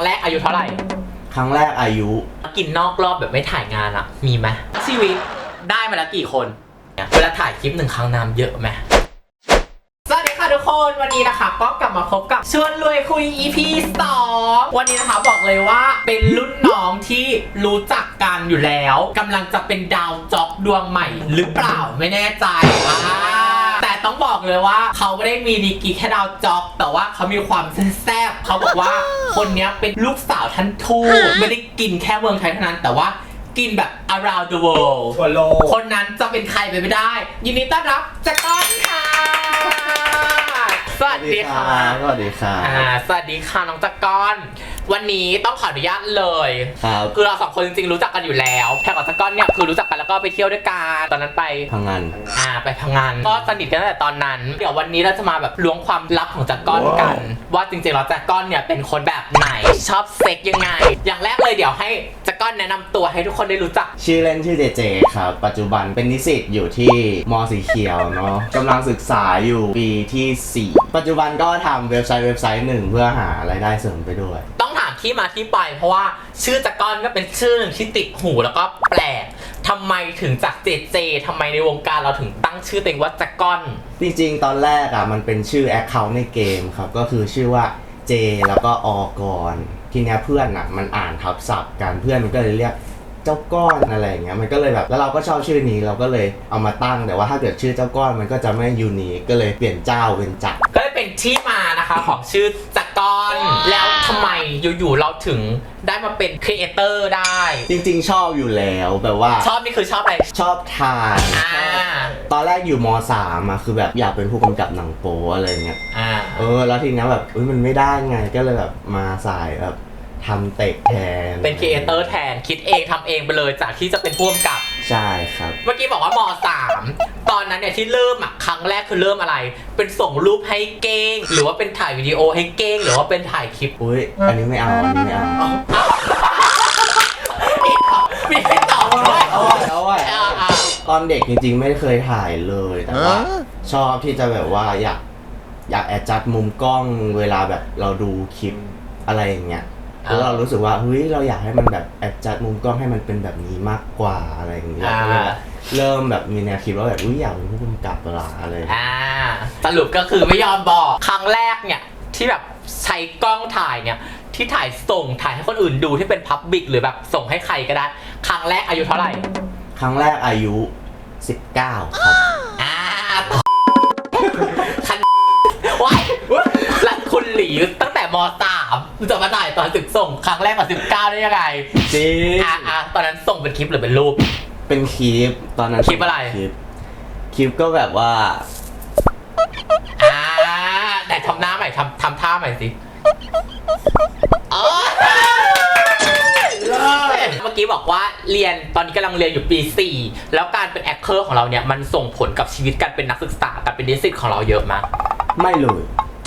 งแรกอายุเท่าไหร่ ครั้งแรกอายุ กินนอกรอบแบบไม่ถ่ายงานอะมีไหมชีวิตได้มาแล้วกี่คนเวลาถ่ายคลิปหนึ่งครั้งน้ำเยอะไหมสวัสดีค่ะทุกคนวันนี้นะคะก็กลับมาพบกับชวนรวยคุย EP 2 วันนี้นะคะบอกเลยว่าเป็นรุ่นน้องที่รู้จักกันอยู่แล้วกำลังจะเป็นดาวจ็อกดวงใหม่หรือเปล่าไม่แน่ใจอ่า แต่ต้องบอกเลยว่าเขาไม่ได้มีดีกรีแค่ดาวจ็อกแต่ว่าเขามีความแซ่บเขาบอกว่าคนเนี้ยเป็นลูกสาวท่านทูตไม่ได้กินแค่เมืองไทยเท่านั้น แต่ว่ากินแบบ around the world ทั่วโลกคนนั้นจะเป็นใครไปไม่ได้ ยินดีต้อนรับแจ็คก้อนค่ะสวัสดีค่ะ สวัสดีค่ะ อ่า สวัสดีค่ะน้องแจ็คก้อน วันนี้ต้องขออนุญาตเลยครับคือเราสองคนจริงๆรู้จักกันอยู่แล้วแค่กับแจ็คก้อนเนี่ยคือรู้จักกันแล้วก็ไปเที่ยวด้วยกันตอนนั้นไปพังงานอ่าไปพังงานก็สนิทกันตั้งแต่ตอนนั้น เดี๋ยววันนี้เราจะมาแบบล้วงความลับของแจ็คก้อนกัน ว่าจริงๆแล้วแจ็คก้อนเนี่ยเป็นคนแบบไหนชอบเซ็กยังไง อย่างแรกเลยเดี๋ยวให้แจ็คก้อนแนะนำตัวให้ทุกคนได้รู้จัก ชื่อเล่นชื่อเจเจครับ ปัจจุบันเป็นนิสิตอยู่ที่มสีเขียวเนาะกำลังศึกษาอยู่ปีที่ 4 ปัจจุบันก็ทำเว็บไซต์เว็บไซต์หนึ่งเพื่อหารายได้เสริมไปด้วยต้องถาม ที่มาที่ไป เพราะว่าชื่อจักรอนก็เป็นชื่อหนึ่งที่ติดหูแล้วก็แปลกทำไมถึงจากเจเจทำไมในวงการเราถึงตั้งชื่อตัวเองว่าจักรอน จริงๆ ตอนแรกอะมันเป็นชื่อแอคเคาท์ในเกมครับ ก็คือชื่อว่าเจแล้วก็อกรทีเนี้ยเพื่อนอะมันอ่านทับศัพท์กันเพื่อนมันก็เลยเรียกเจ้าก้อนอะไรอย่างเงี้ยมันก็เลยแบบแล้วเราก็ชอบชื่อนี้เราก็เลยเอามาตั้งแต่ว่าถ้าเกิดชื่อเจ้าก้อนมันก็จะไม่ยูนิคก็เลยเปลี่ยนเจ้าเป็นจักรก็เลยเป็นที่มานะคะของชื่อ จักรอน แล้วทำไมอยู่ๆเราถึงได้มาเป็นครีเอเตอร์ได้ จริงๆ ชอบอยู่แล้วแบบว่า ชอบนี่คือชอบอะไร ชอบทานอ่า ตอนแรกอยู่มสามอะคือแบบอยากเป็นผู้กำกับหนังโป๊อะไรเงี้ยอ่า เออ แล้วทีเนี้ยแบบเอ้ยมันไม่ได้ไงก็เลยแบบมาสายแบบทำเตะแทนเป็นครีเอเตอร์แทนคิดเองทำเองไปเลยจากที่จะเป็นผู้กำกับ ใช่ครับ เมื่อกี้บอกว่าม3 ตอนนั้นเนี่ยที่เริ่มอะครั้งแรกคือเริ่มอะไร เป็นส่งรูปให้เก้ง หรือว่าเป็นถ่ายวิดีโอให้เก้ง หรือว่าเป็นถ่ายคลิปอุ้ยอันนี้ไม่เอาอันนี้ไม่เอามีให้ตอบด้วยเอาไว้เอาไว้อ่าอ่าตอนเด็กจริงๆไม่เคยถ่ายเลยแต่ว่าชอบที่จะแบบว่าอยากอยากแอดจัดมุมกล้องเวลาแบบเราดูคลิปอะไรอย่างเงี้ยแล้วเรารู้สึกว่าเฮ้ยเราอยากให้มันแบบแอดจัดมุมกล้องให้มันเป็นแบบนี้มากกว่าอะไรอย่างเงี้ยอ่าก็ เลยแบบเริ่มแบบมีแนวคิดว่าแบบอุ้ยอยากเป็นผู้กำกับเวลาอะไรอย่างเงี้ย อ่าสรุปก็คือไม่ยอมบอก ครั้งแรกเนี่ย ที่แบบใช้กล้องถ่ายเนี่ย ที่ถ่ายส่งถ่ายให้คนอื่นดูที่เป็นพับบิกหรือแบบส่งให้ใครก็ได้ ครั้งแรกอายุเท่าไหร่ ครั้งแรกอายุ 19 ครับ อ่าคันว้ายรันคุณหลีตั้งแต่มสามจะมาถ่ายตอนศึกส่ง ครั้งแรกกับสิบเก้าได้ยังไงจริง อ่าอ่าตอนนั้นส่งเป็นคลิปหรือเป็นรูป เป็นคลิปตอนนั้นคลิปอะไร คลิปคลิปก็แบบว่า อ่าแต่ทำหน้าใหม่ทำทำท่าใหม่สิอ๋อเมื่อกี้บอกว่าเรียนตอนนี้กำลังเรียนอยู่ปี 4 แล้วการเป็นแอคเคอร์ของเราเนี่ย มันส่งผลกับชีวิตการเป็นนักศึกษาการเป็นนิสิตของเราเยอะมากไม่เลย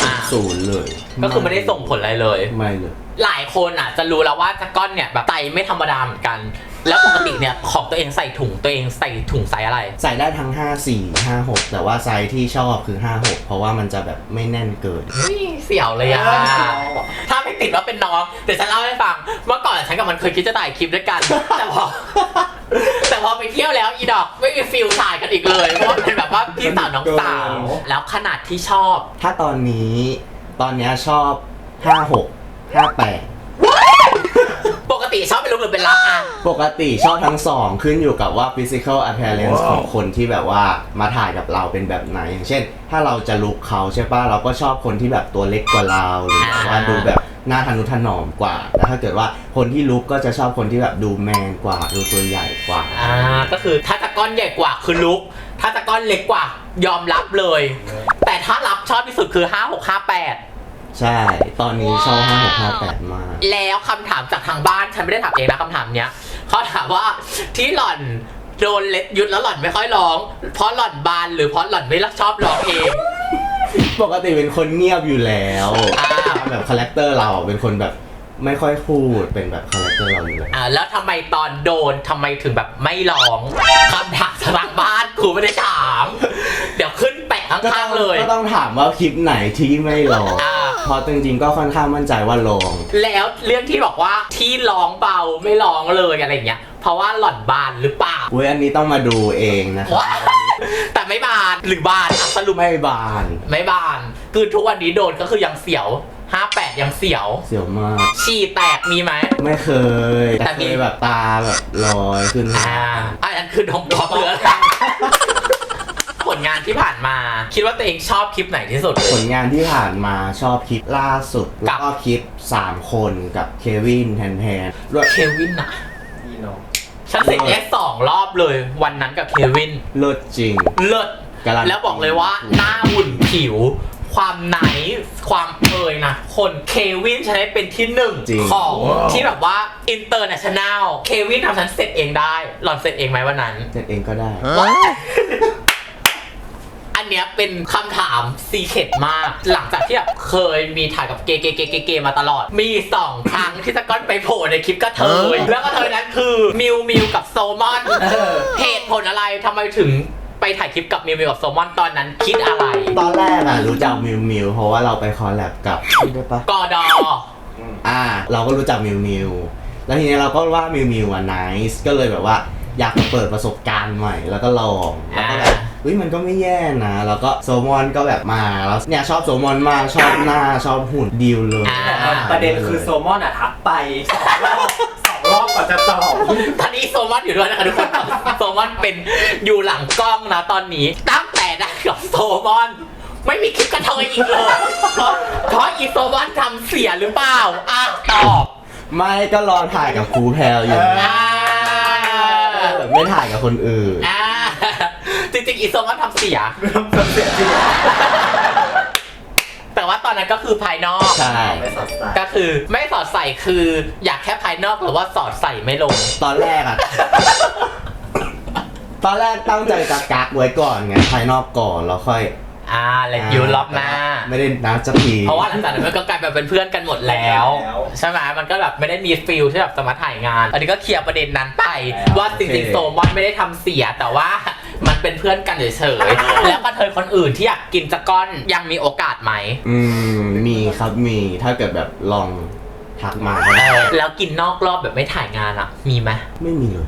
อ่าศูนย์เลย ก็คือไม่ได้ส่งผลอะไรเลย ไม่เลย หลายคนอะ จะรู้แล้วว่าจักก้อนเนี่ยแบบไตไม่ธรรมดาเหมือนกัน แล้วปกติเนี่ยของตัวเองใส่ถุงตัวเองใส่ถุงไซส์อะไร ใส่ได้ทั้ง 5 4 5 6 แต่ว่าไซส์ที่ชอบคือ 5 6 เพราะว่ามันจะแบบไม่แน่นเกิน เฮ้ยเสี่ยวเลยอะถ้าไม่ติดว่าเป็นน้องเดี๋ยวฉันเล่าให้ฟัง เมื่อก่อนฉันกับมันเคยคิดจะถ่ายคลิปด้วยกัน แต่พอ แต่พอไปเที่ยวแล้วอีดอกไม่มีฟิลถ่ายกันอีกเลย เพราะว่าเป็นแบบว่าพี่สาวน้องสาว แล้วขนาดที่ชอบ ถ้าตอนนี้ตอนเนี้ยชอบ 5 6 5 8ปก ติชอบเป็นลุกหรือเป็นรับอะ ปกติชอบทั้งสองขึ้นอยู่กับว่า physical appearance ของคนที่แบบว่ามาถ่ายกับเราเป็นแบบไหน อย่างเช่น ถ้าเราจะลุกเขาใช่ป่ะเราก็ชอบคนที่แบบตัวเล็กกว่าเราหรือแบบว่าดูแบบหน้าทะนุถนอมกว่าแต่ถ้าเกิดว่าคนที่ลุกก็จะชอบคนที่แบบดูแมนกว่า ดูตัวใหญ่กว่า อ่าก็คือถ้าตะก้อนใหญ่กว่าคือลุก ถ้าตะก้อนเล็กกว่ายอมรับเลย แต่ถ้ารับชอบที่สุดคือ 5 6 5 8 ใช่ ตอนนี้ชอบ5 6 5 8มาก แล้วคำถามจากทางบ้านฉันไม่ได้ถามเองนะคำถามเนี้ยเขาถามว่าที่หล่อนโดนเล็ดยุดแล้วหล่อนไม่ค่อยร้อง เพราะหล่อนบานหรือเพราะหล่อนไม่รักชอบร้องเองปกติเป็นคนเงียบอยู่แล้วอ่าแบบคาแรคเตอร์เราเป็นคนแบบไม่ค่อยพูดเป็นแบบคาแรคเตอร์เราอยู่แล้วอ่าแล้วทำไมตอนโดนทำไมถึงแบบไม่ร้องคำถามจากทางบ้านครูไม่ได้ถาม เดี๋ยวขึ้นแปะข้างๆเลย ก็ต้องถามว่าคลิปไหนที่ไม่หลอกอ่า เพราะจริงๆก็ค่อนข้างมั่นใจว่าลงแล้วเรื่องที่บอกว่าที่ร้องเบาไม่ร้องเลยอะไรอย่างเงี้ย เพราะว่าหล่อนบานหรือเปล่าอุ้ยอันนี้ต้องมาดูเองนะครับว้ายแต่ไม่บานหรือบานอะสรุปไม่บาน ไม่บาน คือทุกวันนี้โดนก็คือยังเสียว 58 ยังเสียว เสียวมาก ฉี่แตกมีไหม ไม่เคยแต่แต่มี เคยแบบตาแบบลอยขึ้นมา อ่าอันนั้นคือดมกอล์ฟเหลืออะไรผล งานที่ผ่านมา คิดว่าตัวเองชอบคลิปไหนที่สุด ผลงานที่ผ่านมาชอบคลิปล่าสุดแล้วก็คลิป 3 คนกับเควินแทนแทนด้วยเควินอะนี่เนาะฉันเสร็จแค่สองรอบเลย วันนั้นกับเควิน เลิศจริง เลิศการันตี แล้วบอกเลยว่า หน้าหุ่นผิว ความไนท์ความเอยนะ คนเควินฉันได้เป็นที่หนึ่งจริงของที่แบบว่าอินเตอร์เนชั่นแนลเควินทำฉันเสร็จเองได้ หล่อนเสร็จเองไหมวันนั้นเจ็ดเองก็ได้อั นเนี้ยเป็นคำถามซีเคดมาก หลังจากที่แบบเคยมีถ่ายกับเกย์เกย์เกย์เกย์เกย์มาตลอด มีสองครั้งที่ตะก้อนไปโผล่ในคลิปก็เธยแล้วก็เธอนั้นคือมิวมิวกับโซมอนเหตุผลอะไรทำไมถึงไปถ่ายคลิปกับมิวมิวกับโซมอนตอนนั้นคิดอะไร ตอนแรกอะรู้จักมิวมิวเพราะว่าเราไปคอลแลบกับได้ปะกอดออ่า เราก็รู้จักมิวมิวแล้วทีนี้เราก็ว่ามิวมิวอะ nice ก็เลยแบบว่าอยากเปิดประสบการณ์ใหม่แล้วก็ลองแล้วก็แบบ เฮ้ยมันก็ไม่แย่นะ แล้วก็โซมอนก็แบบมาแล้วเนี่ยชอบโซมอนมากชอบหน้าชอบหุ่นดีลเลยอ่าประเด็นคือโซมอนอะทักไปสองรอบสองรอบก่อนจะตอบ ตอนนี้โซมอนอยู่ด้วยนะคะทุกคนโซมอนเป็นอยู่หลังกล้องนะตอนนี้ตั้งแต่ได้กับโซมอน ไม่มีคลิปกระเทยอีกเลยเพราะเพราะอีโซมอนทำเสียหรือเปล่าอะตอบไม่ก็รอถ่ายกับครูแพลวอยู่อ่า แบบไม่ถ่ายกับคนอื่น อ่า จริงๆอีโซมอนทำเสีย ทำเสียจริงแต่ว่าตอนนั้นก็คือภายนอก ใช่ ไม่สดใสก็คือไม่สอดใส่คืออยากแค่ภายนอกหรือว่าสอดใส่ไม่ลง ตอนแรกอะตอนแรกตั้งใจจะกักไว้ก่อนไงภายนอกก่อนแล้วค่อยอ่าเลนยูรอบหน้า ไม่ได้นัดสักทีเพราะว่าหลังจากนั้นมันก็กลายมาเป็นเพื่อนกันหมดแล้ว ใช่ไหมมันก็แบบไม่ได้มีฟิลที่แบบสามารถถ่ายงาน อันนี้ก็เคลียร์ประเด็นนั้นไป ว่าจริงๆโซมอนไม่ได้ทำเสียแต่ว่า มันเป็นเพื่อนกันเฉยๆ แล้วก็เธอคนอื่นที่อยากกินจะก้อนยังมีโอกาสไหม อืมมีครับมีถ้าเกิดแบบลองทักมาเออแล้วกินนอกรอบแบบไม่ถ่ายงานอะ มีไหมไม่มีเลย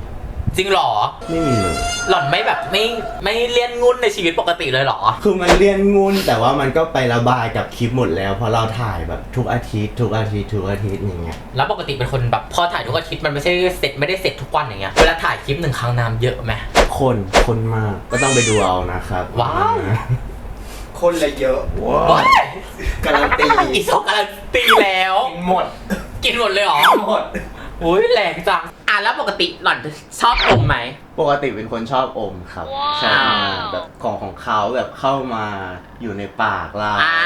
จริงเหรอ ไม่มีเลย หล่อนไม่แบบไม่ไม่เลี่ยนงุ่นในชีวิตปกติเลยเหรอ คือมันเรียนงุนแต่ว่ามันก็ไประบายกับคลิปหมดแล้วเพราะเราถ่ายแบบทุกอาทิตย์ทุกอาทิตย์ทุกอาทิตย์อย่างเงี้ยแล้วปกติเป็นคนแบบพอถ่ายทุกอาทิตย์มันไม่ใช่เสร็จไม่ได้เสร็จทุกวันอย่างเงี้ยเวลาถ่ายคลิปหนึ่งครั้งน้ำเยอะไหม คนคนมากก็ต้องไปดูเอานะครับว้าว คนเลยเยอะว้ายการันตีอีโซการันตีแล้วกินหมดกินหมดเลยเหรอ หมด อุ้ยแรงจังอ่ะแล้วปกติหล่อนชอบอมไหม ปกติเป็นคนชอบอมครับใช่แบบของของเขาแบบเข้ามาอยู่ในปากเราอ่า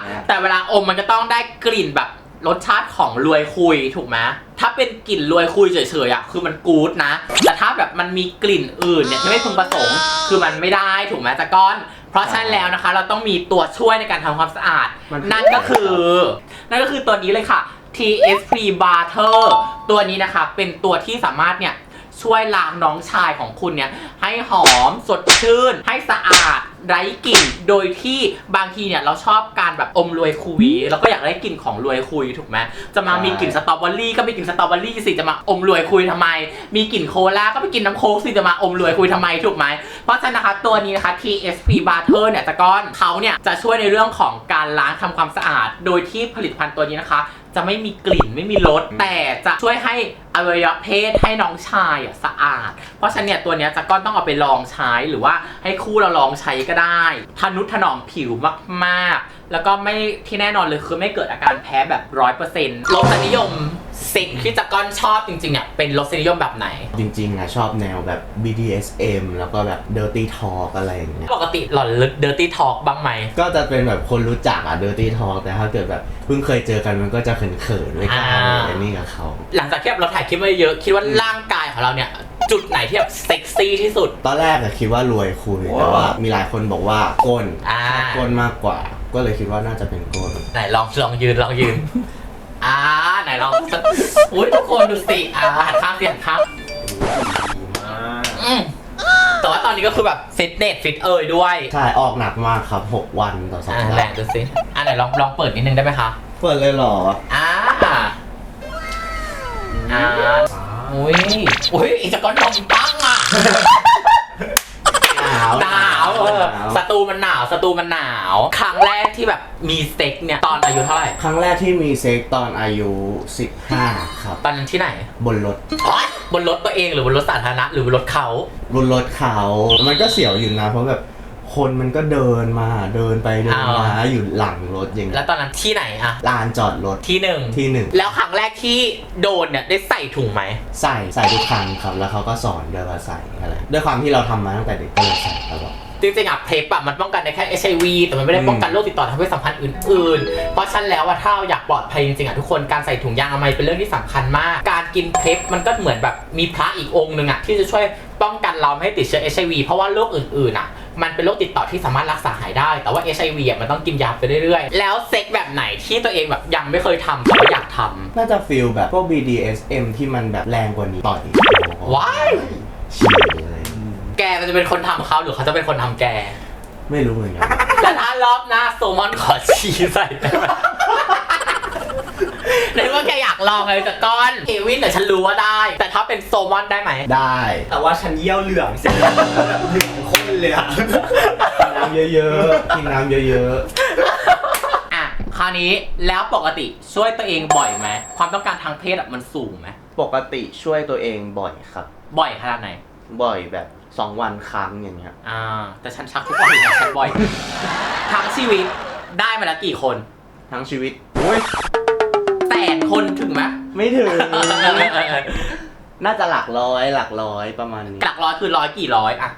อะไรอย่างเงี้ยแต่เวลาอมมันก็ต้องได้กลิ่นแบบรสชาติของรวยคุยถูกไหมถ้าเป็นกลิ่นรวยคุยเฉยๆอะคือมันกู๊ดนะ แต่ถ้าแบบมันมีกลิ่นอื่นเนี่ยที่ไม่พึงประสงค์ คือมันไม่ได้ถูกไหมตะก้อน เพราะฉะนั้นแล้วนะคะ เราต้องมีตัวช่วยในการทำความสะอาดนั่นก็คือ นั่นก็คือตัวนี้เลยค่ะ TSP Butter ตัวนี้นะคะ เป็นตัวที่สามารถเนี่ยช่วยล้างน้องชายของคุณเนี่ย ให้หอมสดชื่น ให้สะอาดไร้กลิ่น โดยที่บางทีเนี่ยเราชอบการแบบอมรวยคุยเราก็อยากได้กลิ่นของรวยคุยถูกไหมจะมามีกลิ่นสตรอเบอรี่ก็มีกลิ่นสตรอเบอรี่สิจะมาอมรวยคุยทำไม มีกลิ่นโคลาก็ไปกินน้ำโค้กสิจะมาอมรวยคุยทำไมถูกไหมเพราะฉะนั้นนะคะตัวนี้นะคะ TSP Butter เนี่ยตะก้อนเขาเนี่ยจะช่วยในเรื่องของการล้างทำความสะอาด โดยที่ผลิตภัณฑ์ตัวนี้นะคะ จะไม่มีกลิ่นไม่มีรสแต่จะช่วยให้อวัยวะเพศให้น้องชายอะสะอาด เพราะฉะนั้นเนี่ยตัวเนี้ยจะก้อนต้องเอาไปลองใช้หรือว่าให้คู่เราลองใช้ก็ได้ทนุถนอมผิวมากๆ แล้วก็ไม่ที่แน่นอนเลยคือไม่เกิดอาการแพ้แบบร้อยเปอร์เซ็นต์รสนิยม สิ่งที่จะก้อนชอบจริงๆอะเป็นรสนิยมแบบไหน จริงๆอะชอบแนวแบบ BDSM แล้วก็แบบ Dirty Talk อะไรอย่างเงี้ย ปกติหล่อนเดอร์ตี้ทอ k บ้างไหม ก็จะเป็นแบบคนรู้จักอะ Dirty Talk แต่ถ้าเกิดแบบเพิ่งเคยเจอกันมันก็จะเขินๆไม่กล้าอ่าอะไรนี่กับเขา หลังจากที่เราถ่ายคลิปมาเยอะคิดว่าร่างกายของเราเนี่ย จุดไหนที่แบบเซ็กซี่ที่สุด ตอนแรกอะคิดว่ารวยคุยแต่ว่ามีหลายคนบอกว่าก้นอ่า ชอบก้นมากกว่า ก็เลยคิดว่าน่าจะเป็นก้น ไหนลองลองยืนลองยืน อ่าไหนลองสักอุ้ยทุกคนดูสิอ่าหันข้างเสียงข้างดีมากอืมแต่ว่าตอนนี้ก็คือแบบฟิตเนสฟิตเอยด้วยใช่ออกหนักมากครับ 6 วันต่อสัปอ่าดาแรงห์ดูสิอ่าไหนลองลองเปิดนิดนึงได้ไหมคะเปิดเลยเหรออ่าอ่าอุ้ยอุ้ยอีกจะก้อนนมตั้งอะ หนาว หนาวเออ หนาว สตู มันหนาวสตูมันหนาว ครั้งแรกที่แบบมีเซ็กเนี่ยตอนอายุเท่าไหร่ ครั้งแรกที่มีเซ็กตอนอายุ 15 ครับ ตอนนั้นที่ไหน บนรถอ๋อบนรถตัวเองหรือบนรถสาธารณะหรือบนรถเขา บนรถเขา มันก็เสียวอยู่นะ เพราะแบบคนมันก็เดินมาเดินไปเดินมาอยู่หลังรถอย่างเงี้แล้ยวตอนนั้นที่ไหนอะลานจอดรถที่หนึ่งที่หนึ่งแล้วครั้งแรกที่โดนเนี่ยได้ใส่ถุงไหม ใส่ใส่ทุกครั้งครับ แล้วเขาก็สอนด้วยว่าใส่อะไร ด้วยความที่เราทำมาตั้งแต่เด็กก็เลยใส่ตลอด จริงๆอะเพปอะมันป้องกันได้แค่ HIV แต่มันไม่ได้ป้องกันโรคติดต่อทางเพศสัมพันธ์อื่นๆ เพราะฉะนันแล้วว่าถ้าเราอยากปลอดภัยจริงๆอะทุกคนการใส่ถุงยางอนามัยเป็นเรื่องที่สำคัญมาก การกินเพปมันก็เหมือนแบบมีพระอีกองค์หนึ่งอะที่จะช่วยป้องกันเราไม่ให้ติดเชื้อ HIV เพราะว่าโรคอื่นๆอะมันเป็นโรคติดต่อที่สามารถรักษาหายได้ แต่ว่า HIV อะมันต้องกินยาไปเรื่อยๆ แล้วเซ็กแบบไหนที่ตัวเองแบบยังไม่เคยทำแต่ว่าอยากทำน่าจะฟีลแบบพวก BDSM ที่มันแบบแรงกว่านี้ต่อยว้ายฉี่อะไร แกมันจะเป็นคนทำเขาหรือเขาจะเป็นคนทำแก ไม่รู้เหมือนกันแล้วถ้ารอบหน้าโซมอนขอชี้ใส่ได้ไหมในเมื่อแกอยากลองเลยแต่ก้อนเควินแต่ฉันรู้ว่าได้ แต่ถ้าเป็นโซมอนได้ไหม ได้ แต่ว่าฉันเยี่ยวเหลืองเสร็จแล้วแบบเหลืองข้นเลยอะกินน้ำเยอะๆกินน้ำเยอะอะ คราวนี้แล้วปกติช่วยตัวเองบ่อยไหม ความต้องการทางเพศอะมันสูงไหม ๆ ปกติช่วยตัวเองบ่อยครับ บ่อยขนาดไหน บ่อยแบบ 2วันครั้งอย่างเงี้ยอ่าแต่ฉันชักทุกวันเลยนะฉันบ่อย ทั้งชีวิตได้มาแล้วกี่คนทั้งชีวิตอุ้ยแสนคนถึงไหมไม่ถึง น่าจะหลักร้อยหลักร้อยประมาณนี้หลักร้อยคือร้อยกี่ร้อยอะ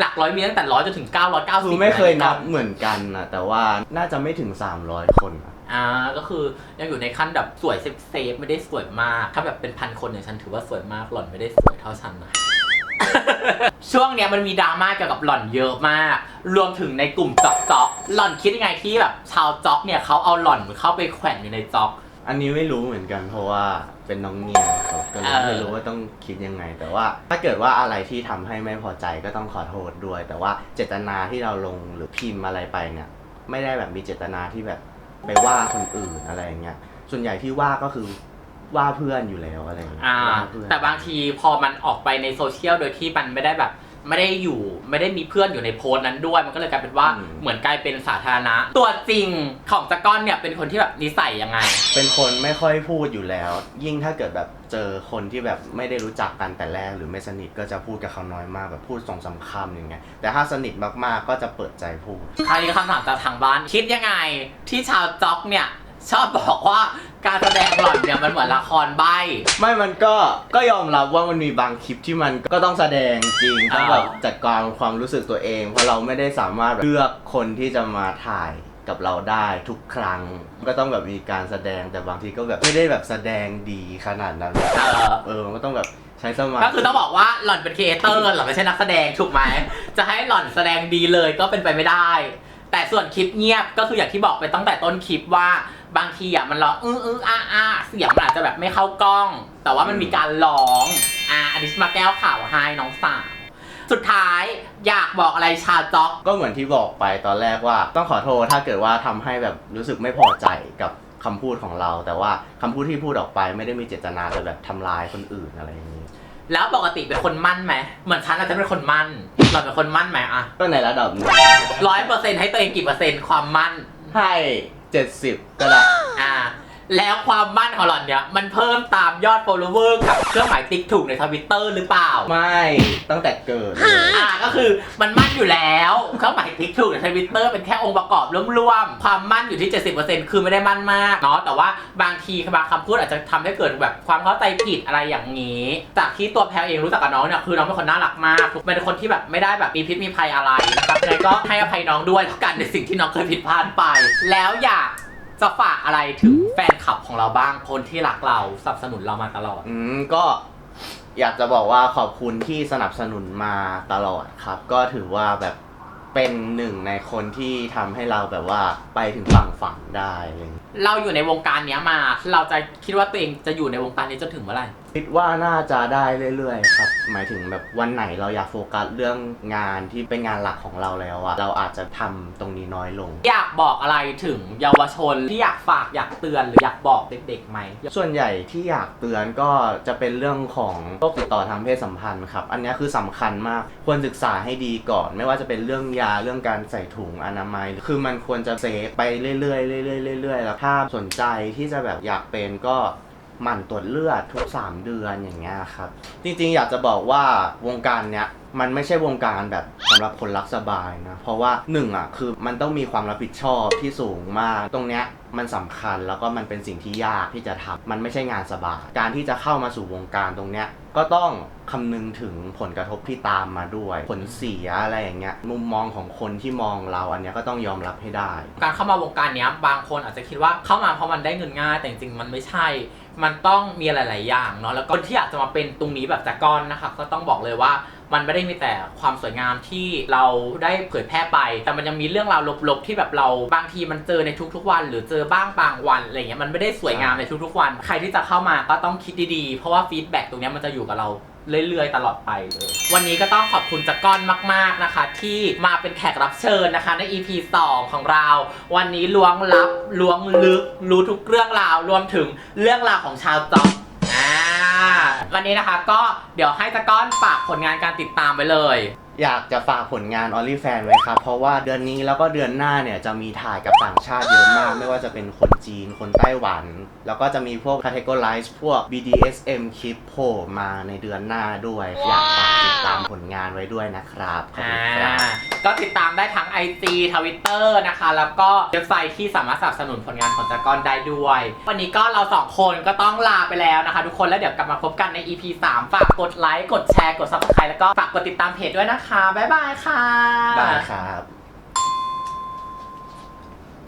หลักร้อยมีตั้งแต่ร้อยจนถึงเก้าร้อยเก้าสิบคือไม่เคยนับเหมือนกันนะแต่ว่าน่าจะไม่ถึง300คนอะอ่าก็คือยังอยู่ในขั้นแบบสวยเซฟเซฟไม่ได้สวยมาก ถ้าแบบเป็นพันคนเนี่ยฉันถือว่าสวยมากหล่อนไม่ได้สวยเท่าฉันนะ ช่วงเนี้ยมันมีดราม่าเกี่ยวกับหล่อนเยอะมาก รวมถึงในกลุ่มจ็อกจ็อกหล่อนคิดยังไงที่แบบชาวจ็อกเนี่ยเขาเอาหล่อนเข้าไปแขวนอยู่ในจ็อก อันนี้ไม่รู้เหมือนกันเพราะว่าเป็นน้องเนียครับก็เลยเออ ไม่รู้ว่าต้องคิดยังไง แต่ว่าถ้าเกิดว่าอะไรที่ทำให้ไม่พอใจก็ต้องขอโทษด้วย แต่ว่าเจตนาที่เราลงหรือพิมพ์อะไรไปเนี่ย ไม่ได้แบบมีเจตนาที่แบบไปว่าคนอื่นอะไรอย่างเงี้ยส่วนใหญ่ที่ว่าก็คือ ว่าเพื่อนอยู่แล้วอะไรอย่างเงี้ยอ่า ว่าเพื่อน แต่บางทีพอมันออกไปในโซเชียลโดยที่มันไม่ได้แบบ ไม่ได้อยู่ ไม่ได้มีเพื่อนอยู่ในโพสต์นั้นด้วย มันก็เลยกลายเป็นว่าเหมือนกลายเป็นสาธารณะ ตัวจริงของจักก้อนเนี่ยเป็นคนที่แบบนิสัยยังไง เป็นคนไม่ค่อยพูดอยู่แล้ว ยิ่งถ้าเกิดแบบเจอคนที่แบบไม่ได้รู้จักกันแต่แรกหรือไม่สนิทก็จะพูดกับเขาน้อยมากแบบพูดสองสามคำอย่างเงี้ยแต่ถ้าสนิทมากๆก็จะเปิดใจพูด คราวนี้คำถามจากทางบ้าน คิดยังไงที่ชาวจ็อกเนี่ย ชอบบอกว่า การแสดงหล่อนเนี่ยมันเหมือนละครใบ ไม่มันก็ก็ยอมรับว่ามันมีบางคลิปที่มันก็ต้องแสดงจริงต้องแบบอ่าจัดการความรู้สึกตัวเอง เพราะเราไม่ได้สามารถแบบเลือกคนที่จะมาถ่ายกับเราได้ทุกครั้ง ก็ต้องแบบมีการแสดงแต่บางทีก็แบบไม่ได้แบบแสดงดีขนาดนั้นเออ เออมันก็ต้องแบบใช้สมาธิ ก็คือต้องบอกว่าหล่อนเป็นครีเอเตอร์หล่อนไม่ใช่นักแสดงถูกไหม จะให้หล่อนแสดงดีเลยก็เป็นไปไม่ได้ แต่ส่วนคลิปเงียบก็คืออย่างที่บอกไปตั้งแต่ต้นคลิปว่า บางทีอะมันร้องอื้ออื้ออ้าอ้าเสียงมันอาจจะแบบไม่เข้ากล้อง แต่ว่ามันมีการร้องอ่าอันนี้มาแก้วข่าวให้น้องสาวสุดท้ายอยากบอกอะไรชาวจ็อกก็เหมือนที่บอกไปตอนแรกว่า ต้องขอโทษถ้าเกิดว่าทำให้แบบรู้สึกไม่พอใจกับคำพูดของเรา แต่ว่าคำพูดที่พูดออกไปไม่ได้มีเจตนาจะแบบทำลายคนอื่นอะไรอย่างนี้ แล้วปกติเป็นคนมั่นไหมเหมือนฉันอาจจะเป็นคนมั่นหล่อนเป็นคนมั่นไหมอะก็ในระดับหนึงร้อยเปอร์เซ็นต์ให้ตัวเองกี่เปอร์เซ็นต์ความมั่น ให้ เจ็ดสิบก็ได้ อ่า แล้วความมั่นของหล่อนเนี่ย มันเพิ่มตามยอด follower กับเครื่องหมายติ๊กถูกในทวิตเตอร์หรือเปล่า ไม่ตั้งแต่เกิดเลย อ่าก็คือมันมั่นอยู่แล้วเครื่องหมายติ๊กถูกในทวิตเตอร์เป็นแค่องค์ประกอบร่วมๆความมั่นอยู่ที่ 70%คือไม่ได้มั่นมากเนาะแต่ว่าบางทีบางคำพูดอาจจะทำให้เกิดแบบความเข้าใจผิดอะไรอย่างนี้ จากที่ตัวแพลเองรู้จักกับน้องเนี่ยคือน้องเป็นคนน่ารักมากเป็นคนที่แบบไม่ได้แบบมีพิษมีภัยอะไรนะครับยังไงก็ให้อภัยน้องด้วยแล้วกันในสิ่งที่น้องเคยผิดพลาดไป แล้วอยาก จะฝากอะไรถึงแฟนคลับของเราบ้างคนที่รักเราสนับสนุนเรามาตลอด อืมก็อยากจะบอกว่าขอบคุณที่สนับสนุนมาตลอดครับ ก็ถือว่าแบบเป็นหนึ่งในคนที่ทำให้เราแบบว่าไปถึงฝั่งฝันได้เลยเราอยู่ในวงการเนี้ยมา เราจะคิดว่าตัวเองจะอยู่ในวงการนี้จนถึงเมื่อไหร่ คิดว่าน่าจะได้เรื่อยๆครับ หมายถึงแบบวันไหนเราอยากโฟกัสเรื่องงานที่เป็นงานหลักของเราแล้วอะเราอาจจะทำตรงนี้น้อยลง อยากบอกอะไรถึงเยาวชนที่อยากฝากอยากเตือนหรืออยากบอกเด็กๆไหม ส่วนใหญ่ที่อยากเตือนก็จะเป็นเรื่องของโรคติดต่อทางเพศสัมพันธ์ครับ อันนี้คือสำคัญมาก ควรศึกษาให้ดีก่อน ไม่ว่าจะเป็นเรื่องยาเรื่องการใส่ถุงอนามัย คือมันควรจะเซฟไปเรื่อยๆเรื่อยๆเรื่อยๆแล้วถ้าสนใจที่จะแบบอยากเป็นก็หมั่นตรวจเลือดทุก 3 เดือนอย่างเงี้ยครับ จริงๆ อยากจะบอกว่าวงการเนี้ยมันไม่ใช่วงการแบบสำหรับคนรักสบายนะ เพราะว่าหนึ่งอะคือมันต้องมีความรับผิดชอบที่สูงมาก ตรงเนี้ยมันสำคัญแล้วก็มันเป็นสิ่งที่ยากที่จะทำมันไม่ใช่งานสบาย การที่จะเข้ามาสู่วงการตรงเนี้ย ก็ต้องคำนึงถึงผลกระทบที่ตามมาด้วย ผลเสียอะไรอย่างเงี้ยมุมมองของคนที่มองเราอันเนี้ยก็ต้องยอมรับให้ได้ การเข้ามาวงการเนี้ยบางคนอาจจะคิดว่าเข้ามาเพราะมันได้เงินง่าย แต่จริงๆมันไม่ใช่ มันต้องมีหลาย ๆ อย่างเนาะแล้วก็คนที่อยากจะมาเป็นตรงนี้แบบจากก้อนนะคะก็ต้องบอกเลยว่า มันไม่ได้มีแต่ความสวยงามที่เราได้เผยแพร่ไป แต่มันยังมีเรื่องราวลบๆที่แบบเราบางทีมันเจอในทุกๆวัน หรือเจอบ้างบางวันอะไรเงี้ยมันไม่ได้สวยงามในทุกๆวัน ใครที่จะเข้ามาก็ต้องคิดดีๆ เพราะว่าฟีดแบ็กตรงนี้มันจะอยู่กับเราเรื่อยๆ ตลอดไปเลย วันนี้ก็ต้องขอบคุณจักก้อนมาก ๆ นะคะ ที่มาเป็นแขกรับเชิญนะคะ ใน EP 2 ของเรา วันนี้ล้วงลับล้วงลึกรู้ทุกเรื่องราวรวมถึงเรื่องราวของชาวจ็อบอ่า วันนี้นะคะ ก็เดี๋ยวให้ตะกก้อนฝากผลงานการติดตามไปเลย อยากจะฝากผลงาน o n l y f a n ไว้ครับ เพราะว่าเดือนนี้แล้วก็เดือนหน้าเนี่ยจะมีถ่ายกับต่างชาติเยอะมาก ไม่ว่าจะเป็นคนจีน คนไต้หวัน แล้วก็จะมีพวก categorize พวก BDSM คลิปโผล่มาในเดือนหน้าด้วย อยากฝากติดตามผลงานไว้ด้วยนะครับขอบคุณครับ ก็ติดตามได้ทั้ง IG Twitter นะคะ แล้วก็เว็บไซต์ที่สามารถสนับสนุนผลงานของจากก้อนได้ด้วย วันนี้ก็เราสองคนก็ต้องลาไปแล้วนะคะ ทุกคนแล้วเดี๋ยวกลับมาพบกันใน EP 3 ฝากกดไลค์กดแชร์กด Subscribe แล้วก็ฝากกดติดตามเพจด้วยนะคะบ๊ายบายค่ะ บายครับ